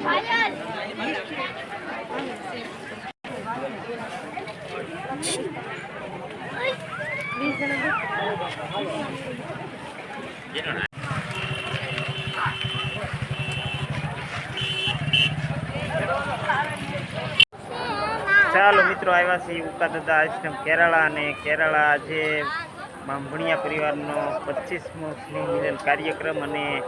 ચાલો મિત્રો, આવ્યા છે ઉકા દાદા આશ્રમ કેરાળા અને કેરાળા આજે બામભણિયા પરિવારનો પચીસમો સ્નેહ કાર્યક્રમ અને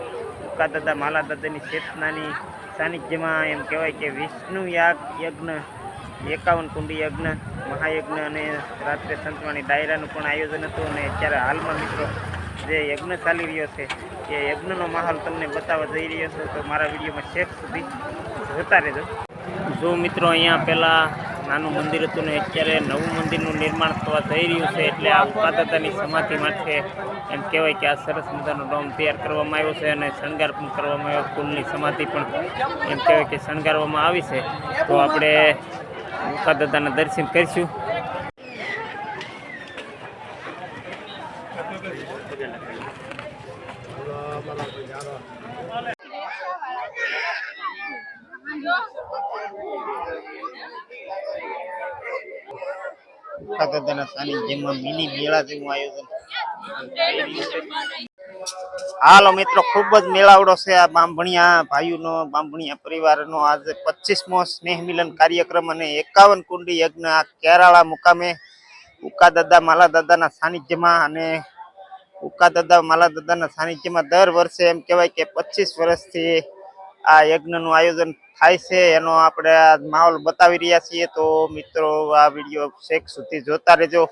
ઉકા દાદા માલા દાદાની ચેતનાની સાનિધ્યમાં એમ કહેવાય કે વિષ્ણુ યાગ, યજ્ઞ, એકાવન કુંડી યજ્ઞ, મહાયજ્ઞ અને રાત્રે સંતવાણી ડાયરાનું પણ આયોજન હતું અને અત્યારે હાલમાં મિત્રો જે યજ્ઞ ચાલી રહ્યો છે, એ યજ્ઞનો માહોલ તમને બતાવવા જઈ રહ્યો છું. તો મારા વિડીયોમાં શેખ સુધી જોતા રહેજો. જો મિત્રો, અહીંયા પેલા નાનું મંદિર હતું ને અત્યારે નવું મંદિરનું નિર્માણ થવા થઈ રહ્યું છે એટલે આ ઉપાદાતાની સમાધિ માટે એમ કહેવાય કે આ સરસ મજાનો ડોમ તૈયાર કરવામાં આવ્યો છે અને શણગાર પણ કરવામાં આવ્યો. ફૂલની સમાધિ પણ એમ કહેવાય કે શણગારવામાં આવી છે. તો આપણે ઉપાદાતાના દર્શન કરીશું. ઉપાદાતાના સાનિધ્યમાં મિત્રો, ખૂબ જ મેળાવડો છે આ બાંભણિયા ભાઈઓનો, બાંભણિયા પરિવારનો. આજે પચીસમો સ્નેહ મિલન કાર્યક્રમ અને એકાવન કુંડી યજ્ઞ આ કેરાળા મુકામે ઉકા દાદા, માલા દાદાના સાનિધ્યમાં અને ઉકા દાદા, માલા દાદાના સાનિધ્યમાં દર વર્ષે એમ કહેવાય કે પચીસ વર્ષથી આ યજ્ઞનું આયોજન થાય છે, એનો આપણે માહોલ બતાવી રહ્યા છીએ. તો મિત્રો, આ વીડિયો છેક સુધી જોતા રહેજો.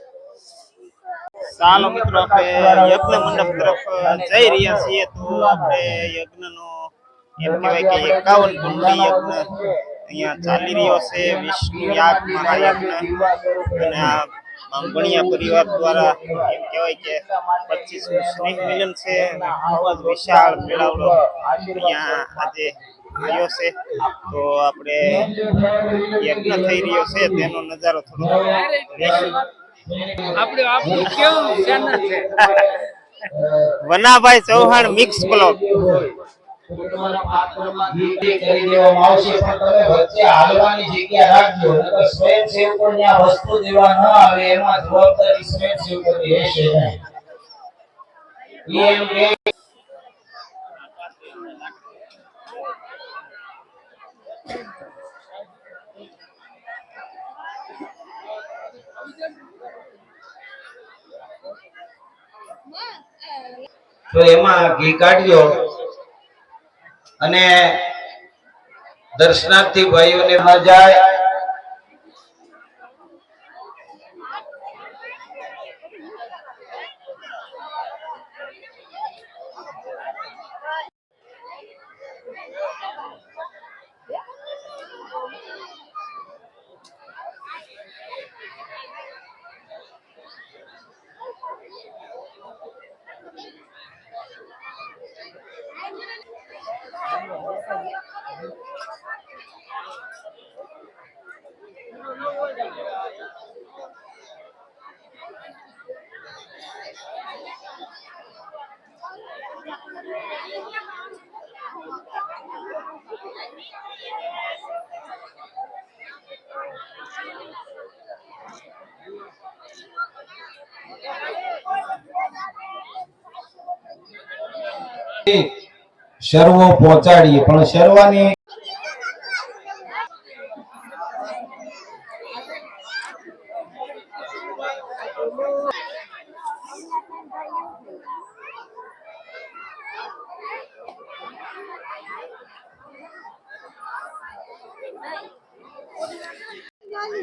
ચાલો મિત્રો, આપણે યજ્ઞ મંડપ તરફ જઈ રહ્યા છીએ. તો આપણે યજ્ઞનો એમ કહેવાય કે એકાવન કુંડી યજ્ઞ અહીંયા ચાલી રહ્યો છે. વિષ્ણુ યાગ મહાયજ્ઞ અને આ બાંભણિયા પરિવાર દ્વારા એમ કહેવાય કે પચીસ સ્નેહ મિલન છે. ખૂબ જ વિશાળ મેળાવડો અહીંયા આજે થયો છે. તો આપણે યજ્ઞ થઈ રહ્યો છે. તેનો નજારો થોડો આપણે આપણું કેવું ચેનલ છે? વનાભાઈ ચૌહાણ મિક્સ બ્લોગ તમારા પાત્રમાં ગીતે કરી દેવામાં આવશે પણ તમે વચ્ચે હાલવાની જગ્યા રાખજો નકર સ્વયંસેવકો ત્યાં વસ્તુ દેવા ન આવે એમાં જવાબદારી સ્વયંસેવકોની રહેશે નહીં તો એમાં ઘી કાઢજો અને દર્શનાર્થી ભાઈઓને જાય શર્વો પહોંચાડીએ પણ શર્વાની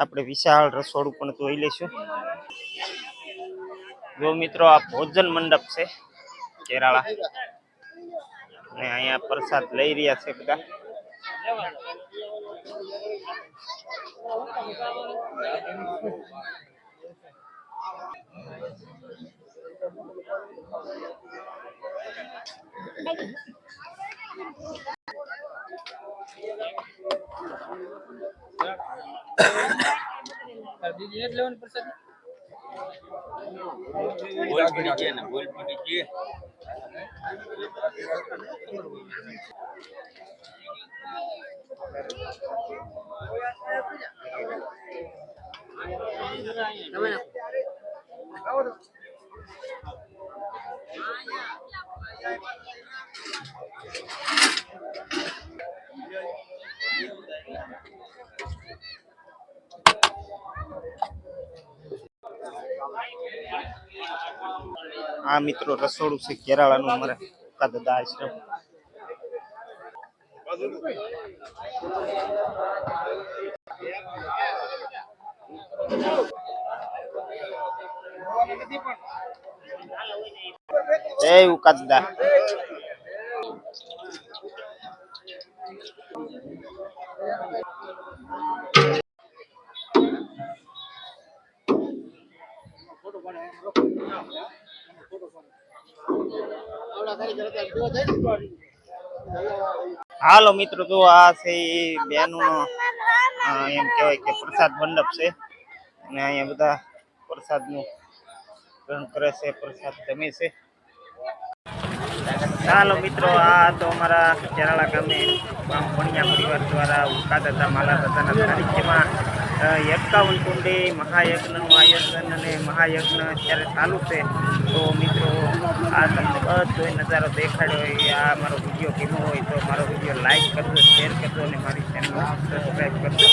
આપણે વિશાળ રસોડું પણ જોઈ લઈશું. જો મિત્રો, આ ભોજન મંડપ છે કેરાળા. અને અહીંયા પ્રસાદ લઈ રહ્યા છે બધા. બીજી એક આ મિત્રો રસોડું છે કેરાળાનું અમારે દાદા આશ્રમ જય ઉકાદા. હાલો મિત્રો તો આ છે એ બેનું એમ કહેવાય કે પ્રસાદ મંડપ છે. અને અહીંયા બધા પ્રસાદનું ગ્રહણ કરે છે પ્રસાદ જમે છે. ચાલો મિત્રો આ તો અમારા કેરાળા ગામે ભણિયા પરિવાર દ્વારા ઉકાતા માલા હતા અ, એકાવન કુંડી મહાયજ્ઞનું આયોજન અને મહાયજ્ઞ અત્યારે ચાલુ છે, તો મિત્રો આ તમને બધો નજારો દેખાડ્યો હોય, આ મારો વીડિયો ગમ્યો હોય તો મારો વીડિયો લાઇક કરજો શેર કરજો અને મારી ચેનલ સબસ્ક્રાઈબ કરજો.